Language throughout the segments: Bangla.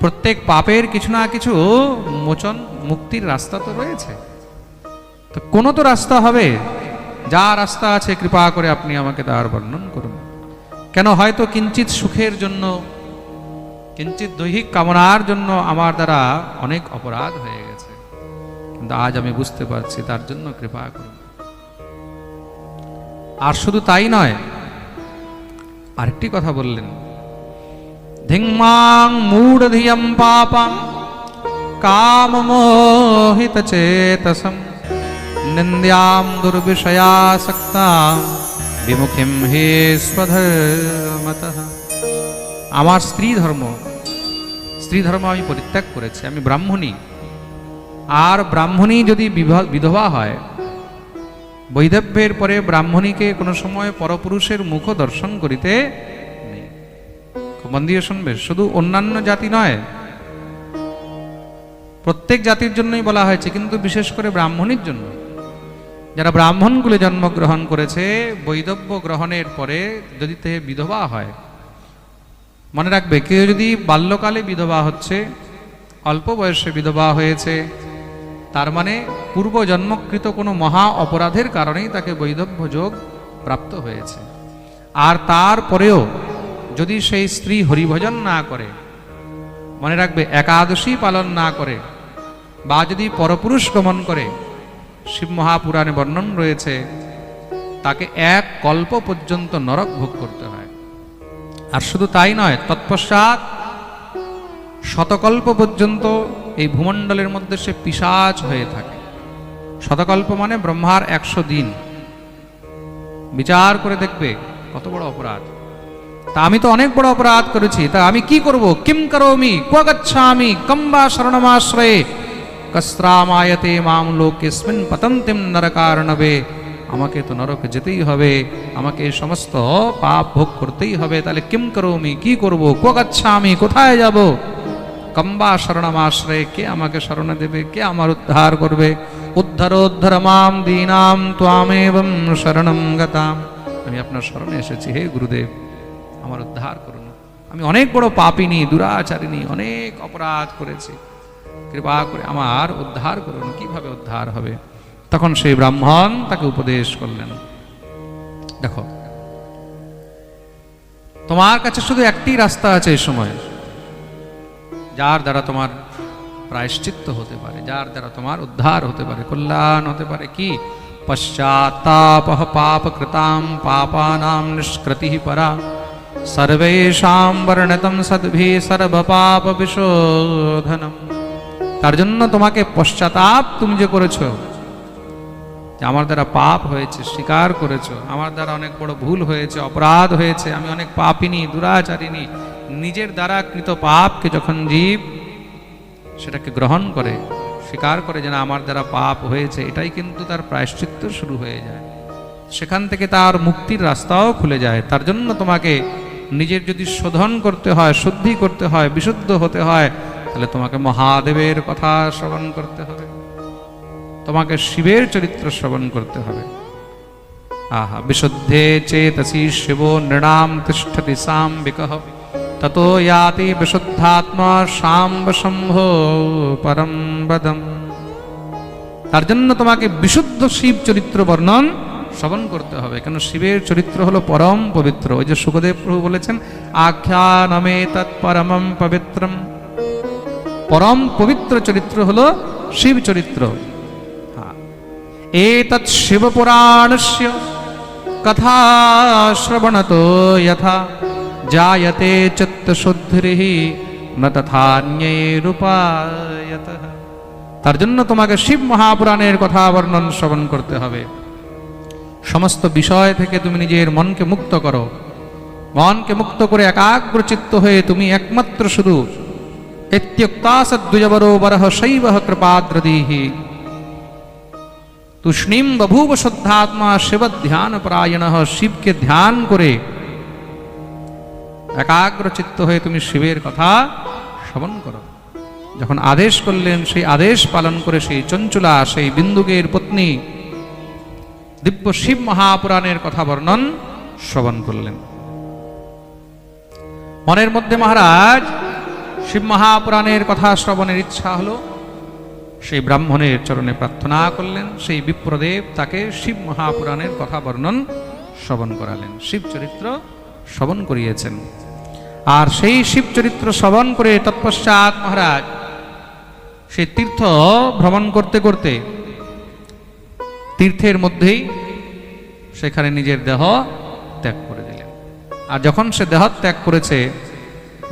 প্রত্যেক পাপের কিছু না কিছু মোচন মুক্তির রাস্তা তো রয়েছে। তো কোনো তো রাস্তা হবে। যা রাস্তা আছে, কৃপা করে আপনি আমাকে তার বর্ণন করুন। কেন হয়তো কিঞ্চিত সুখের জন্য কিঞ্চিত দৈহিক কামনার জন্য আমার দ্বারা অনেক অপরাধ হয়ে গেছে। কিন্তু আজ আমি বুঝতে পারছি, তার জন্য কৃপা করুন। আর শুধু তাই নয়, আরেকটি কথা বললেন। মূঢ়ধিয়ম পাপম কামমোহিত চেতসম নিന്ദ്যাম দুর্বিষয়াসক্তাম বিমুখিম হে স্বধর্মত আমার স্ত্রী ধর্ম স্ত্রী ধর্ম আমি পরিত্যাগ করেছি, আমি ব্রাহ্মণী। আর ব্রাহ্মণী যদি বিধবা হয়, বৈধব্যের পরে ব্রাহ্মণীকে কোনো সময় পরপুরুষের মুখ দর্শন করিতে মন দিয়ে শুনবে? শুধু অন্যান্য জাতি নয়। প্রত্যেক জাতির জন্যই বলা হয়েছে, কিন্তু বিশেষ করে ব্রাহ্মণীর জন্য। যারা ব্রাহ্মণগুলি জন্মগ্রহণ করেছে, বৈধব্য গ্রহণের পরে যদি তে বিধবা হয়, মনে রাখবে, কেউ যদি বাল্যকালে বিধবা হচ্ছে, অল্প বয়সে বিধবা হয়েছে, তার মানে পূর্ব জন্মকৃত কোনো মহা অপরাধের কারণেই তাকে বৈধব্য যোগ প্রাপ্ত হয়েছে। আর তারপরেও যদি সেই স্ত্রী হরিভজন না করে, মনে রাখবে একাদশী পালন না করে, বা যদি পরপুরুষ গমন করে, শিব মহাপুরাণে বর্ণন রয়েছে, তাকে এক কল্প পর্যন্ত নরক ভোগ করতে হয়। আর শুধু তাই নয়, তৎপশ্চাৎ শতকল্প পর্যন্ত এই ভূমণ্ডলের মধ্যে সে পিসাচ হয়ে থাকে। শতকল্প মানে ব্রহ্মার একশো দিন। বিচার করে দেখবে কত বড় অপরাধ। তা আমি তো অনেক বড় অপরাধ করেছি, তা আমি কি করব? কিম করোমি? ক্বগচ্ছামি কম্বা শরণমাশ্রয়ে? কস্ত্রামায়তে মাম লোকেস্মিন পতন্তিম নরকারণবে। আমাকে তো নরকে যেতেই হবে, আমাকে এই সমস্ত পাপ ভোগ করতেই হবে, তাহলে কিম করোমি? কি করব? ক্বগচ্ছামি কোথায় যাব? কম্বা শরণমাশ্রয়ে কে আমাকে শরণ দেবে? কে আমার উদ্ধার করবে? উদ্ধারোদ্ধার মাম দীনাম, ত্বামেবম শরণম গতাম। আমি আপনার শরণে এসেছি, হে গুরুদেব। আমার উদ্ধার করুন। আমি অনেক বড় পাপিনী, দুরাচারিণী, অনেক অপরাধ করেছি। কৃপা করে আমার উদ্ধার করুন। কীভাবে উদ্ধার হবে? তখন সেই ব্রাহ্মণ তাকে উপদেশ করলেন। দেখো, তোমার কাছে শুধু একটি রাস্তা আছে এই সময়, যার দ্বারা তোমার প্রায়শ্চিত্ত হতে পারে, যার দ্বারা তোমার উদ্ধার হতে পারে, কল্যাণ হতে পারে। কি? পশ্চাত্তাপ পাপ কৃতাম পাপানাম নিষ্কৃতি পরা সর্বেশাম বর্ণতম সদ্ভি সর্ব পাপ বিশোধনম তার জন্য তোমাকে পশ্চাতাপ তুমি যে করেছ, যে আমার দ্বারা পাপ হয়েছে, স্বীকার করেছ, আমার দ্বারা অনেক বড় ভুল হয়েছে, অপরাধ হয়েছে, আমি অনেক পাপিনী, দুরাচারিণী, নিজের দ্বারা কৃত পাপকে যখন জীব সেটাকে গ্রহণ করে, স্বীকার করে যে না, আমার দ্বারা পাপ হয়েছে, এটাই কিন্তু তার প্রায়শ্চিত্ত শুরু হয়ে যায়। সেখান থেকে তার মুক্তির রাস্তাও খুলে যায়। তার জন্য তোমাকে নিজের যদি শোধন করতে হয়, শুদ্ধি করতে হয়, বিশুদ্ধ হতে হয়, তাহলে তোমাকে মহাদেবের কথা শ্রবণ করতে হবে। তোমাকে শিবের চরিত্র শ্রবণ করতে হবে। আহা, বিশুদ্ধে চেতসি শিব নৃণাম তিষ্ঠতি সাম্বিকঃ। ততো ইয়াতি বিশুদ্ধাত্মা সাম্ব শম্ভো পরম বদম তার জন্য তোমাকে বিশুদ্ধ শিব চরিত্র বর্ণন শ্রবণ করতে হবে। কেন? শিবের চরিত্র হলো পরম পবিত্র। ওই যে সুখদেব প্রভু বলেছেন আখ্যা নামে তৎপরমম পবিত্রম। পরম পবিত্র চরিত্র হলো শিব চরিত্র। হ্যাঁ। শিবপুরাণস্য কথা শ্রবণত যথা, জায়তে চিত্তশুদ্ধির ন তার জন্য তোমাকে শিব মহাপুরাণের কথা বর্ণন শ্রবণ করতে হবে। সমস্ত বিষয় থেকে তুমি নিজের মনকে মুক্ত করো। মনকে মুক্ত করে একাগ্র চিত্ত হয়ে তুমি একমাত্র শুধু ইত্যক্তা সদ্বুজবরো বরহ শৈব কৃপাদ্রদীহি। তুষ্ণীম বভূব শুদ্ধাত্মা শিব ধ্যান পরায়ণ শিবকে ধ্যান করে একাগ্র চিত্ত হয়ে তুমি শিবের কথা শ্রবণ করো। যখন আদেশ করলেন, সেই আদেশ পালন করে সেই চঞ্চুলা, সেই বিন্দুকের পত্নী দিব্য শিব মহাপুরাণের কথা বর্ণন শ্রবণ করলেন। মনের মধ্যে মহারাজ, শিব মহাপুরাণের কথা শ্রবণের ইচ্ছা হলো, সেই ব্রাহ্মণের চরণে প্রার্থনা করলেন, সেই বিপ্রদেব তাকে শিব মহাপুরাণের কথা বর্ণন শ্রবণ করালেন। শিব চরিত্র শ্রবণ করিয়েছেন। আর সেই শিব চরিত্র শ্রবণ করে তৎপশ্চাৎ মহারাজ, সেই তীর্থ ভ্রমণ করতে করতে তীর্থের মধ্যেই সেখানে নিজের দেহ ত্যাগ করে দিলেন। আর যখন সে দেহ ত্যাগ করেছে,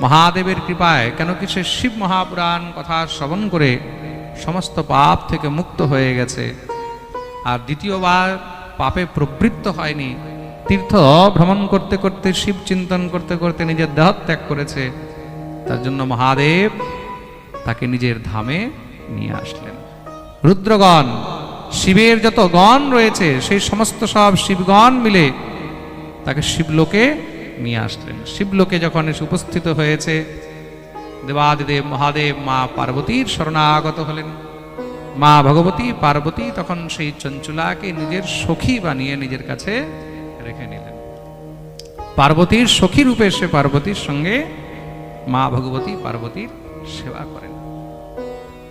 মহাদেবের কৃপায় কেন কি সে শিব মহাপুরাণ কথা শ্রবণ করে সমস্ত পাপ থেকে মুক্ত হয়ে গেছে। আর দ্বিতীয়বার পাপে প্রবৃত্ত হয়নি। তীর্থ ভ্রমণ করতে করতে, শিব চিন্তন করতে করতে নিজের দেহ ত্যাগ করেছে। তার জন্য মহাদেব তাকে নিজের ধামে নিয়ে আসলেন। রুদ্রগণ শিবের যত গণ রয়েছে, সেই সমস্ত সব শিবগণ মিলে তাকে শিবলোকে নিয়ে আসলেন। শিবলোকে যখন এসে উপস্থিত হয়েছে, দেবাদিদেব, মহাদেব, মা পার্বতীর শরণাগত হলেন। মা ভগবতী পার্বতী তখন সেই চঞ্চুলাকে নিজের সখী বানিয়ে নিজের কাছে রেখে নিলেন। পার্বতীর সখী রূপে সে পার্বতীর সঙ্গে মা ভগবতী পার্বতীর সেবা করেন।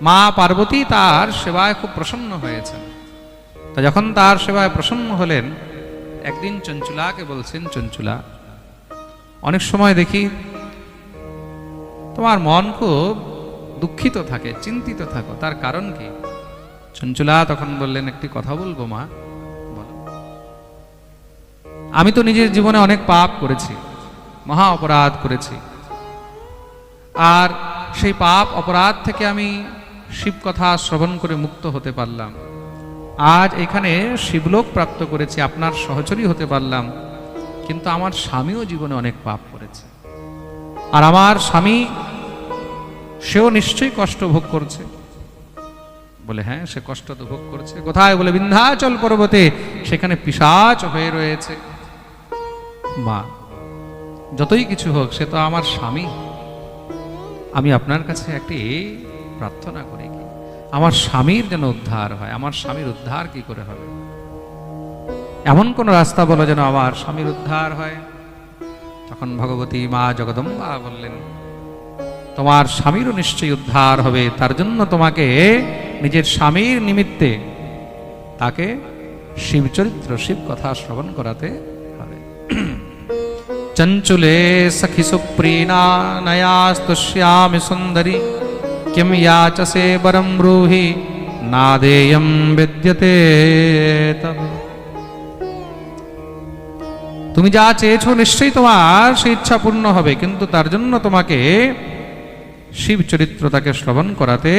মা পার্বতী তার সেবায় খুব প্রসন্ন হয়েছেন। তা যখন তার সেবায় প্রসন্ন হলেন, একদিন চঞ্চুলাকে বলছেন, চঞ্চুলা, অনেক সময় দেখি তোমার মন খুব দুঃখিত থাকে, চিন্তিত থাকো। তার কারণ কি? চঞ্চুলা তখন বললেন, একটি কথা বলব মা, বলো। আমি তো নিজের জীবনে অনেক পাপ করেছি, মহা অপরাধ করেছি। আর সেই পাপ অপরাধ থেকে আমি শিব কথা শ্রবণ করে মুক্ত হতে পারলাম। আজ এখানে শিবলোক প্রাপ্ত করেছি, আপনার সহচরী হতে পারলাম। কিন্তু আমার স্বামীও জীবনে অনেক পাপ করেছে। আর আমার স্বামী, সেও নিশ্চয়ই কষ্ট ভোগ করছে। বলে হ্যাঁ সে কষ্ট তো ভোগ করছে। কোথায়? বলে, বিন্ধ্যাচল পর্বতে, সেখানে পিসাচ হয়ে রয়েছে। মা, যতই কিছু হোক, সে তো আমার স্বামী। আমি আপনার কাছে একটি প্রার্থনা করি কি? আমার স্বামীর যেন উদ্ধার হয়, আমার স্বামীর উদ্ধার কি করে হবে? এমন কোন রাস্তা বলো যেন আমার স্বামীর উদ্ধার হয়। তখন ভগবতী মা জগদম্বা বললেন, তোমার স্বামীরও নিশ্চয়ই উদ্ধার হবে, তার জন্য তোমাকে নিজের স্বামীর নিমিত্তে তাকে শিব চরিত্র শিব কথা শ্রবণ করাতে হবে। চঞ্চুলে সখি সুপ্রীণা নয়াস্তুষ্যামি সুন্দরী কিম याचसे বরম ব্রূহি নাদেয়ম বিদ্যতে তব তুমি যা চেয়েছো নিশ্চয়ই তোমার সেই ইচ্ছা পূর্ণ হবে কিন্তু তার জন্য তোমাকে শিব চরিত্র তাকে শ্রবণ করাতে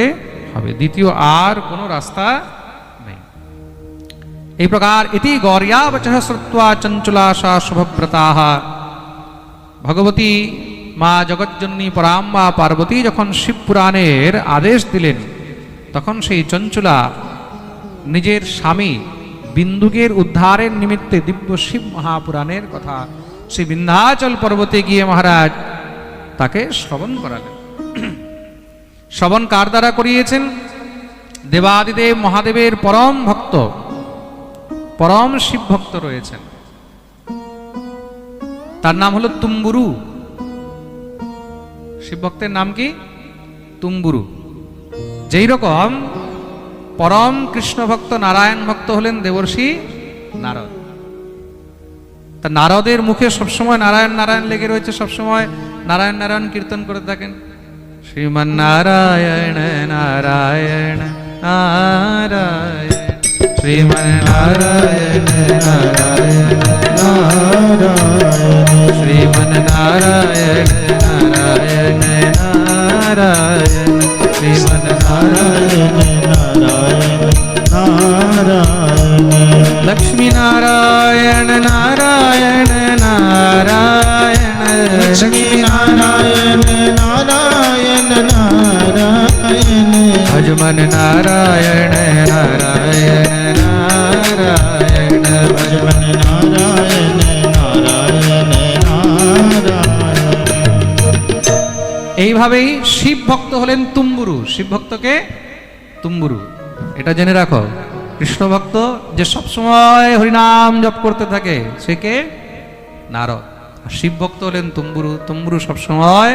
হবে দ্বিতীয় আর কোনো রাস্তা নেই এই প্রকার ইতি গৌরিয়াবচ শ্রুত্বা চঞ্চুলাশা শুভব্রতা ভগবতী মা জগজ্জননী পরাম্বা পার্বতী যখন শিব পুরাণের আদেশ দিলেন, তখন সেই চঞ্চুলা নিজের স্বামী বিন্দুকের উদ্ধারের নিমিত্তে দিব্য শিব মহাপুরাণের কথা সেই বিন্ধ্যাচল পর্বতে গিয়ে মহারাজ তাকে শ্রবণ করালেন। শ্রবণ কার দ্বারা করিয়েছেন? দেবাদিদেব মহাদেবের পরম ভক্ত, পরম শিব ভক্ত রয়েছেন। তার নাম হলো তুম্বুরু। শিব ভক্তের নাম কি? তুম্বুরু যেই রকম পরম কৃষ্ণ ভক্ত নারায়ণ ভক্ত হলেন দেবর্ষি নারদ। তা নারদের মুখে সবসময় নারায়ণ নারায়ণ লেগে রয়েছে, সবসময় নারায়ণ নারায়ণ কীর্তন করে থাকেন। শ্রীমান নারায়ণ নারায়ণ নারায়ণ। શ્રીમન નારાયણ નારાયણ નારાયણ શ્રીમન નારાયણ નારાયણ નારાયણ શ્રીમન નારાયણ નારાયણ નારાયણ લક્ષ્મી નારાયણ નારાયણ નારાયણ લક્ષ્મી નારાયણ નારાયણ નારાયણ હજમન નારાયણ এইভাবেই শিব ভক্ত হলেন তুম্বুরু। শিব ভক্তকে তুম্বুরু। এটা জেনে রাখো, কৃষ্ণ ভক্ত যে সবসময় হরিনাম জপ করতে থাকে, সে কে? নারদ। আর শিব ভক্ত হলেন তুম্বুরু। তুম্বুরু সবসময়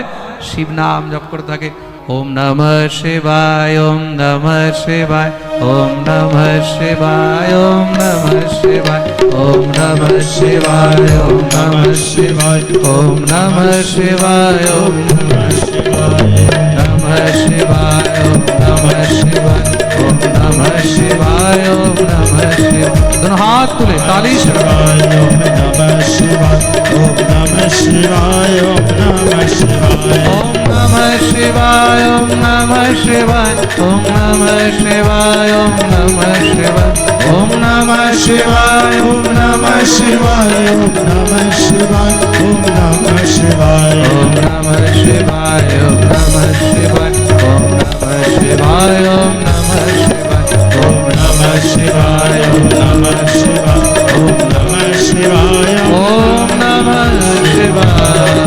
শিব নাম জপ করতে থাকে। ওম নম শিবায়, ওম নম শিবায়, ওম নম শিবায়, ওম নম শিবায়, ওম নম শিবায়, ওম নম শিবায়, ওম নম শিবায়, ওম নম হাত তুলে তালি শিবায় ওম নমঃ শিবায় ওম নমঃ শিবায় ওম নমঃ শিবায় ওম নমঃ শিবায় ওম নমঃ শিবায় ওম নমঃ শিবায় ওম নমঃ শিবায় ওম নমঃ শিবায় ওম নমঃ শিবায় ওম নমঃ শিবায় ওম নমঃ শিবায় Namah Shivaya Om Namah Shivaya Om Namah Shivaya Om Namah Shivaya Om Namah Shivaya Om Namah Shivaya Om Namah Shivaya Om Namah Shivaya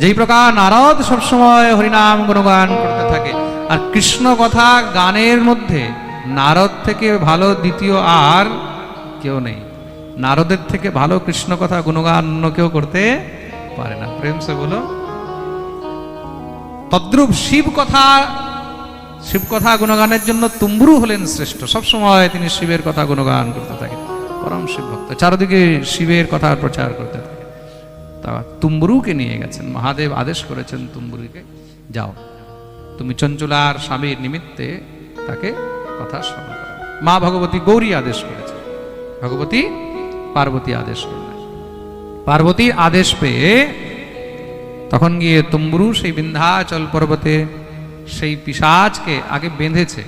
যেই প্রকার নারদ সবসময় হরিনাম গুণগান করতে থাকে আর কৃষ্ণ কথা গানের মধ্যে নারদ থেকে ভালো দ্বিতীয় আর কেউ নেই নারদের থেকে ভালো কৃষ্ণ কথা গুণগান অন্য কেউ করতে পারে না। প্রেম সে বলো, তদ্রূপ শিব কথা শিব কথা গুণগানের জন্য তুম্বুরু হলেন শ্রেষ্ঠ। সবসময় তিনি শিবের কথা গুণগান করতে থাকেন, পরম শিব ভক্ত। চারদিকে শিবের কথা প্রচার করতে থাকে। তা তুম্বুরুকে নিয়ে গেছেন, মহাদেব আদেশ করেছেন তুম্বুরুকে, যাও, তুমি চঞ্চলার স্বামীর নিমিত্তে তাকে কথা করো মা ভগবতী গৌরী আদেশ করেছেন। ভগবতী পার্বতী আদেশ করলেন পার্বতীর আদেশ পেয়ে তখন গিয়ে তুম্বুরু সেই বিন্ধ্যাচল পর্বতে সেই পিসাজকে আগে বেঁধেছে।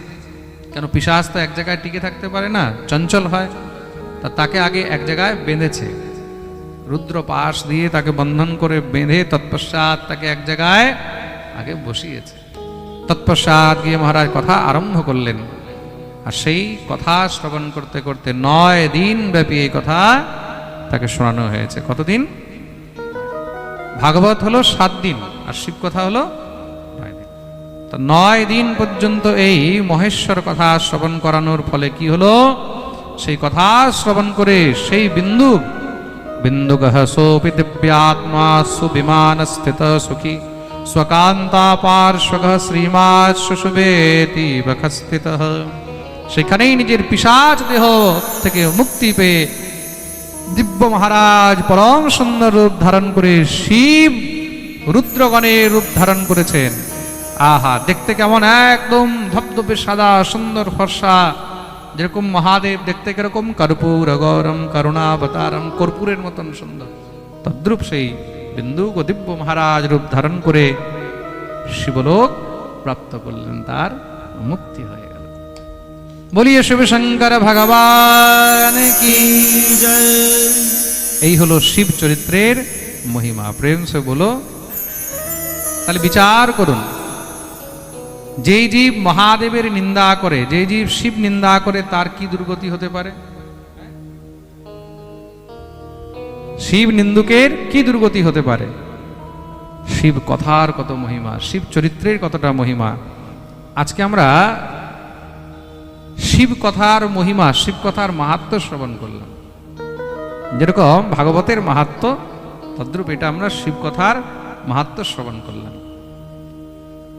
কেন পিসাজ তো এক জায়গায় টিকে থাকতে পারে না, চঞ্চল হয়, তা তাকে আগে এক জায়গায় বেঁধেছে। রুদ্র পাশ দিয়ে তাকে বন্ধন করে বেঁধে তৎপশ্চাৎ তাকে এক জায়গায় আগে বসিয়েছে। তৎপশ্চাৎ গিয়ে মহারাজ কথা আরম্ভ করলেন। আর সেই কথা শ্রবণ করতে করতে নয় দিন ব্যাপী এই কথা তাকে শোনানো হয়েছে। কতদিন? ভাগবত হলো সাত দিন, আর শিব কথা হলো নয় দিন। তা নয় দিন পর্যন্ত এই মহেশ্বর কথা শ্রবণ করানোর ফলে কি হলো? সেই কথা শ্রবণ করে সেই বিন্দু, বিন্দুগহ সোপি দিব্যাত্মা সুবিমান স্থিত সুখী, স্বকান্তা পার্শ্বগ শ্রীমাৎ শুশুবেতি বখস্থিত। সেখানেই নিজের পিসাচ দেহ থেকে মুক্তি পেয়ে দিব্য মহারাজ পরম সুন্দর রূপ ধারণ করে শিব রুদ্রগণের রূপ ধারণ করেছেন। আহা, দেখতে কেমন? একদম ধপধপে সাদা, সুন্দর ফর্সা। যেরকম মহাদেব, দেখতে কীরকম? কর্পূর গৌরম করুণাবতারম, কর্পূরের মতন সুন্দর। তদ্রূপ সেই বিন্দু দিব্য মহারাজ রূপ ধারণ করে শিবলোক প্রাপ্ত করলেন, তার মুক্তি হয়ে বলিয়ে শিবশঙ্কর ভগবান কি जय এই হলো শিব চরিত্রের মহিমা। প্রেম সে বলো, তাহলে বিচার করুন। যেই জীব মহাদেবের নিন্দা করে, যেই জীব শিব নিন্দা করে, তার কি দুর্গতি হতে পারে? শিব নিন্দুকের কি দুর্গতি হতে পারে? শিব কথার কত মহিমা, শিব চরিত্রের কতটা মহিমা। আজকে আমরা শিব কথার মহিমা শিব কথার মাহাত্ম শ্রবণ করলাম। যেরকম ভাগবতের মাহাত্ম, তদ্রূপ এটা আমরা শিবকথার মাহাত্ম শ্রবণ করলাম।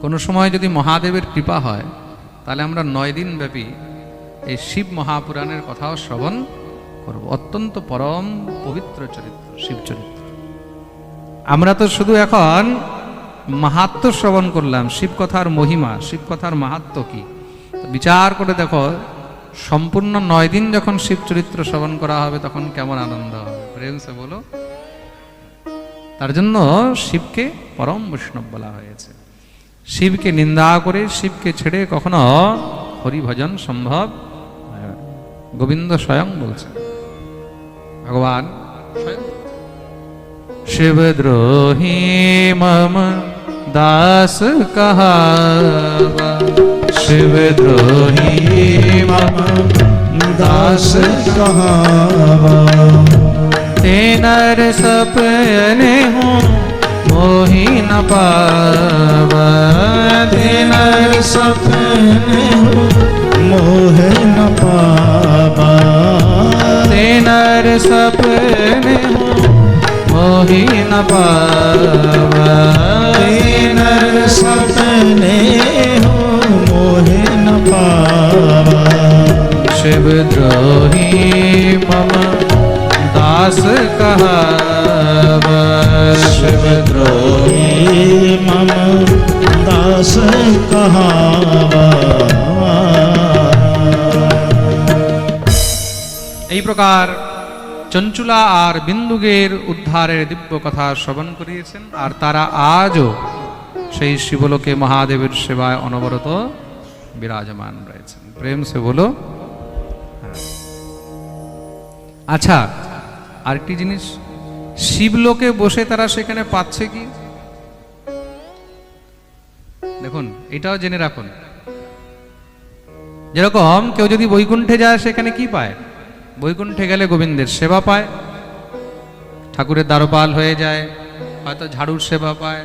কোনো সময় যদি মহাদেবের কৃপা হয়, তাহলে আমরা নয় দিন ব্যাপী এই শিব মহাপুরাণের কথাও শ্রবণ করব। অত্যন্ত পরম পবিত্র চরিত্র, শিব চরিত্র। আমরা তো শুধু এখন মাহাত্ম শ্রবণ করলাম, শিবকথার মহিমা, শিবকথার মাহাত্ম কি? বিচার করে দেখো, সম্পূর্ণ নয় দিন যখন শিব চরিত্র শ্রবণ করা হবে, তখন কেমন আনন্দ হবে? বলো। তার জন্য শিবকে পরম বৈষ্ণব বলা হয়েছে। শিবকে নিন্দা করে, শিবকে ছেড়ে কখনো হরিভজন সম্ভব গোবিন্দ স্বয়ং বলছেন, ভগবান শিবদ্রোহী মম দাস কহাবা। शिवद्रोही मम, दास कहावा। ते नर सपने हूँ, मोही न पावा। ते नर सपने मोह न पावा। ते नर सपने हो, मोही न पावा। ते नर सपने शिवद्रोही मम दास कहावा शिवद्रोही द्रोही मम दास कहावा এই প্রকার চঞ্চুলা আর বিন্দুগের উদ্ধারের দিব্য কথা শ্রবণ করিয়েছেন আর তারা আজও সেই শিবলোকে মহাদেবের সেবায় অনবরত বিরাজমান রয়েছেন প্রেম সে বলো হ্যাঁ। আচ্ছা আরেকটি জিনিস। শিবলোকে বসে তারা সেখানে পাচ্ছে কি? দেখুন, এটাও জেনে রাখুন। যেরকম কেউ যদি বৈকুণ্ঠে যায়, সেখানে কি পায়? বৈকুণ্ঠে গেলে গোবিন্দের সেবা পায়, ঠাকুরের দ্বারপাল হয়ে যায়, হয়তো ঝাড়ুর সেবা পায়,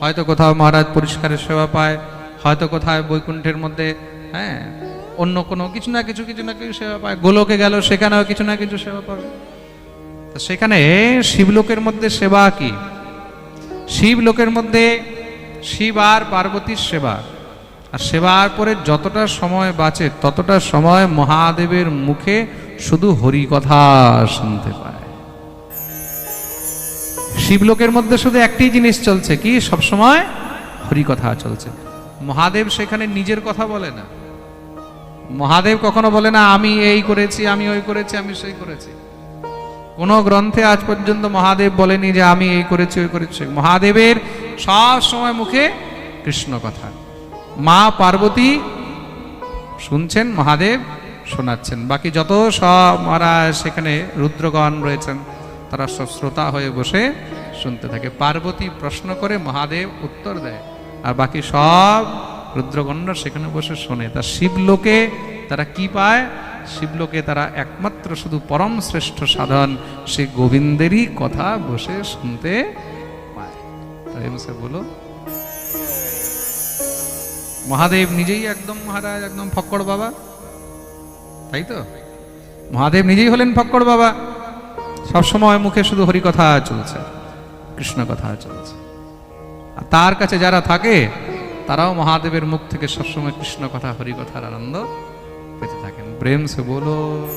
হয়তো কোথাও মহারাজ পরিষ্কারের সেবা পায়, হয়তো কোথাও বৈকুণ্ঠের মধ্যে হ্যাঁ অন্য কোনো কিছু না কিছু কিছু না কিছু সেবা পায়। গোলকে গেল, সেখানেও কিছু না কিছু সেবা পাবে। তো সেখানে শিবলোকের মধ্যে সেবা কি? শিবলোকের মধ্যে শিব আর পার্বতীর সেবা। আর সেবার পরে যতটা সময় বাঁচে, ততটা সময় মহাদেবের মুখে শুধু হরি কথা শুনতে পায়। শিবলোকের মধ্যে শুধু একটি জিনিস চলছে কি? সব সময় হরি কথা চলছে। মহাদেব সেখানে নিজের কথা বলে না। মহাদেব কখনো বলে, না, আমি এই করেছি, আমি ওই করেছি, আমি সেই করেছি। কোন গ্রন্থে আজ পর্যন্ত মহাদেব বলেনি যে, আমি এই করেছি, ওই করেছি। মহাদেবের সব সময় মুখে কৃষ্ণ কথা। মা পার্বতী শুনছেন, মহাদেব শোনাচ্ছেন। বাকি যত সব মহারাজ সেখানে রুদ্রগণ রয়েছেন, তারা সব শ্রোতা হয়ে বসে শুনতে থাকে। পার্বতী প্রশ্ন করে, মহাদেব উত্তর দেয়। আর বাকি সব রুদ্রগণরা সেখানে বসে শোনে। তা শিবলোকে তারা কি পায়? শিবলোকে তারা একমাত্র শুধু পরম শ্রেষ্ঠ সাধন, সে গোবিন্দেরই কথা বসে শুনতে পায়। বলো। মহাদেব নিজেই একদম, মহারাজ একদম ফক্কড় বাবা। তাই তো? মহাদেব নিজেই হলেন ফক্কড় বাবা। সবসময় মুখে শুধু হরি কথা চলছে কৃষ্ণ কথা চলছে। আর তার কাছে যারা থাকে তারাও মহাদেবের মুখ থেকে সবসময় কৃষ্ণ কথা হরি কথার আনন্দ পেতে থাকেন। প্রেম সে বলো।